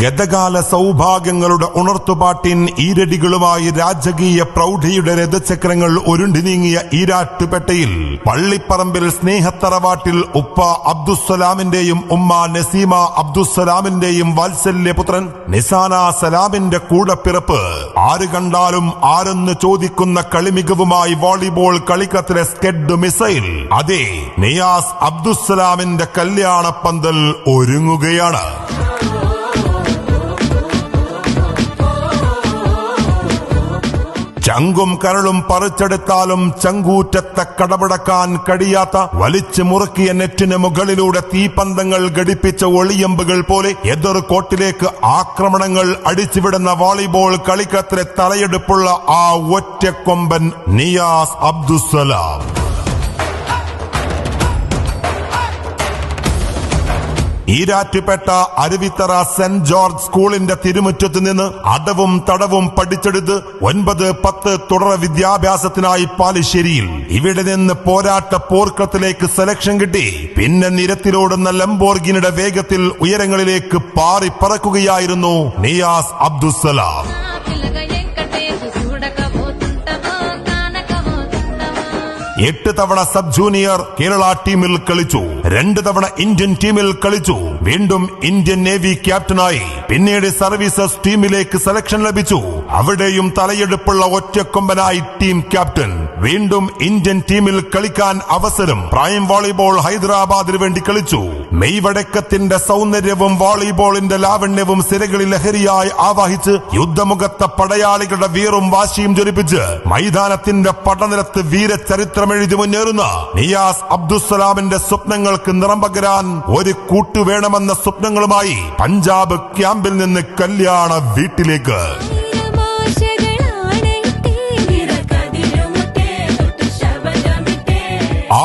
ഗതകാല സൗഭാഗ്യങ്ങളുടെ ഉണർത്തുപാട്ടിൻ ഈരടികളുമായി രാജകീയ പ്രൗഢിയുടെ രഥചക്രങ്ങൾ ഉരുണ്ടി നീങ്ങിയ ഈരാട്ടുപെട്ടയിൽ പള്ളിപ്പറമ്പിൽ സ്നേഹത്തറവാട്ടിൽ ഉപ്പ അബ്ദുസ്സലാമിന്റെയും ഉമ്മ നസീമ അബ്ദുസ്സലാമിന്റെയും വാത്സല്യപുത്രൻ നിസാന സലാമിന്റെ കൂടപ്പിറപ്പ്. ആര് കണ്ടാലും ആരെന്ന് ചോദിക്കുന്ന കളിമികവുമായി വോളിബോൾ കളിക്കത്തിലെ സ്കെഡ് മിസൈൽ. അതെ നിയാസ് അബ്ദുസ്സലാമിന്റെ കല്യാണപ്പന്തൽ ഒരുങ്ങുകയാണ്. ചങ്കും കരളും പറിച്ചെടുത്താലും ചങ്കൂറ്റത്തെ കടപടക്കാൻ കഴിയാത്ത വലിച്ചു മുറുക്കിയ നെറ്റിന് മുകളിലൂടെ തീപന്തങ്ങൾ ഘടിപ്പിച്ച ഒളിയമ്പുകൾ പോലെ എതിർ കോട്ടിലേക്ക് ആക്രമണങ്ങൾ അടിച്ചുവിടുന്ന വോളിബോൾ കളിക്കത്തിലെ തലയെടുപ്പുള്ള ആ ഒറ്റക്കൊമ്പൻ നിയാസ് അബ്ദുസലാം ഈരാറ്റുപേട്ട അരുവിത്തറ സെന്റ് ജോർജ് സ്കൂളിന്റെ തിരുമുറ്റത്ത് നിന്ന് അടവും തടവും പഠിച്ചെടുത്ത് ഒൻപത് പത്ത് തുടർ വിദ്യാഭ്യാസത്തിനായി പാലിശ്ശേരിയിൽ ഇവിടെ നിന്ന് പോരാട്ട പോർക്കത്തിലേക്ക് സെലക്ഷൻ കിട്ടി. പിന്നെ നിരത്തിലോടുന്ന ലംബോർഗിനിയുടെ വേഗത്തിൽ ഉയരങ്ങളിലേക്ക് പാറിപ്പറക്കുകയായിരുന്നു നിയാസ് അബ്ദുസലാം എട്ട് തവണ സബ് ജൂനിയർ കേരള ടീമിൽ കളിച്ചു. രണ്ട് തവണ ഇന്ത്യൻ ടീമിൽ കളിച്ചു. വീണ്ടും ഇന്ത്യൻ നേവി ക്യാപ്റ്റനായി. പിന്നീട് സർവീസസ് ടീമിലേക്ക് സെലക്ഷൻ ലഭിച്ചു. അവിടെയും തലയെടുപ്പുള്ള ഒറ്റക്കൊമ്പനായി ടീം ക്യാപ്റ്റൻ വീണ്ടും ഇന്ത്യൻ ടീമിൽ കളിക്കാൻ അവസരം. പ്രൈം വോളിബോൾ ഹൈദരാബാദിന് വേണ്ടി കളിച്ചു. മെയ് വടക്കത്തിന്റെ സൗന്ദര്യവും വോളിബോളിന്റെ ലാവണ്യവും സിരകളിൽ ലഹരിയായി ആവാഹിച്ച് യുദ്ധമുഖത്തെ പടയാളികളുടെ വീറും വാശിയും ജ്വലിപ്പിച്ച് മൈതാനത്തിന്റെ പടനിലത്ത് വീരചരിത്രമെഴുതി മുന്നേറുന്ന നിയാസ് അബ്ദുസലാമിന്റെ സ്വപ്നങ്ങൾക്ക് നിറം പകരാൻ ഒരു കൂട്ടു വേണമെന്ന സ്വപ്നങ്ങളുമായി പഞ്ചാബ് ക്യാമ്പിൽ നിന്ന് കല്യാണ വീട്ടിലേക്ക്.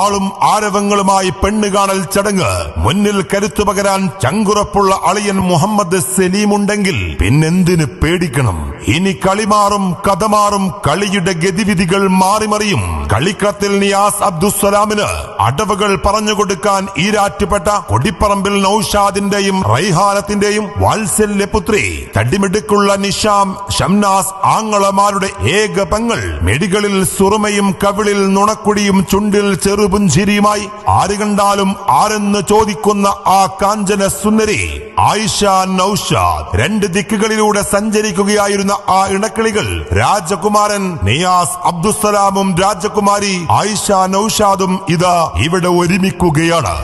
ആളും ആരവങ്ങളുമായി പെണ്ണ് കാണൽ ചടങ്ങ്. മുന്നിൽ കരുത്തു പകരാൻ ചങ്കുറപ്പുള്ള അളിയൻ മുഹമ്മദ് സലീമുണ്ടെങ്കിൽ പിന്നെന്തിന് പേടിക്കണം? ഇനി കളിമാറും കഥമാറും കളിയുടെ ഗതിവിധികൾ മാറിമറിയും. കളിക്കത്തിൽ നിയാസ് അബ്ദുസ്സലാമിന് അടവുകൾ പറഞ്ഞുകൊടുക്കാൻ ഈരാറ്റുപെട്ട കൊടിപ്പറമ്പിൽ നൌഷാദിന്റെയും റൈഹാനത്തിന്റെയും വാത്സല്യ പുത്രി തടിമിടുക്കുള്ള നിഷാം ഷംനാസ് ആങ്ങളമാരുടെ ഏക പങ്ങൾ മെടികളിൽ സുറുമയും കവിളിൽ നുണക്കുടിയും ചുണ്ടിൽ ചെറുപുഞ്ചിരിയുമായി ആര് കണ്ടാലും ആരെന്ന് ചോദിക്കുന്ന ആ കാഞ്ചന സുന്ദരി ആയിഷ നൌഷാദ് രണ്ട് ദിക്കുകളിലൂടെ സഞ്ചരിക്കുകയായിരുന്ന ആ ഇണക്കിളികൾ രാജകുമാരൻ നിയാസ് അബ്ദുസലാമും രാജകുമാരി ആയിഷ നൌഷാദും ഇതാ ഇവിടെ ഒരുമിക്കുകയാണ്.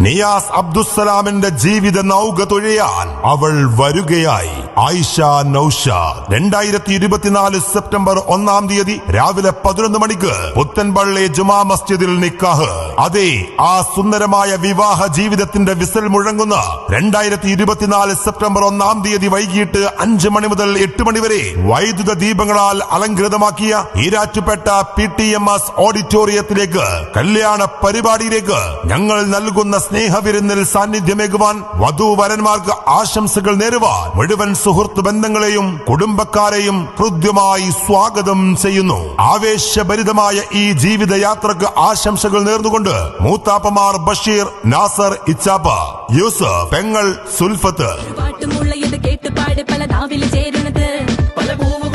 നിയാസ് അബ്ദുസലാമിന്റെ ജീവിത നൗക തുഴയാൻ അവൾ വരികയായി. ആയിഷ നൌഷാദ് രണ്ടായിരത്തി ഇരുപത്തിനാല് സെപ്റ്റംബർ ഒന്നാം തീയതി രാവിലെ പതിനൊന്ന് മണിക്ക് പുത്തൻപള്ളി ജുമാ മസ്ജിദിൽ നിക്കാഹ്. അതെ ആ സുന്ദരമായ വിവാഹ ജീവിതത്തിന്റെ വിസൽ മുഴങ്ങുന്ന രണ്ടായിരത്തി ഇരുപത്തിനാല് സെപ്റ്റംബർ ഒന്നാം തീയതി വൈകിട്ട് അഞ്ച് മണി മുതൽ എട്ട് മണി വരെ വൈദ്യുത ദീപങ്ങളാൽ അലങ്കൃതമാക്കിയ Erattupetta P T M S ഓഡിറ്റോറിയത്തിലേക്ക് കല്യാണ പരിപാടിയിലേക്ക് ഞങ്ങൾ നൽകുന്ന സ്നേഹവിരുന്നിൽ സാന്നിധ്യമേകുവാൻ വധുവരന്മാർക്ക് ആശംസകൾ നേരുവാൻ മുഴുവൻ സുഹൃത്ത് ബന്ധങ്ങളെയും കുടുംബക്കാരെയും ഹൃദ്യമായി സ്വാഗതം ചെയ്യുന്നു. ആവേശഭരിതമായ ഈ ജീവിതയാത്രക്ക് ആശംസകൾ നേർന്നുകൊണ്ട് ഉണ്ട്. മൂത്താപ്പമാർ ബഷീർ നാസർ ഇച്ചാപ്പ യൂസഫ് പെങ്ങൾ സുൽഫത്ത്. പാട്ടുമുള്ള ഇത് കേട്ട് പല നാവിൽ ചേരുന്നത്. പല പൂവ്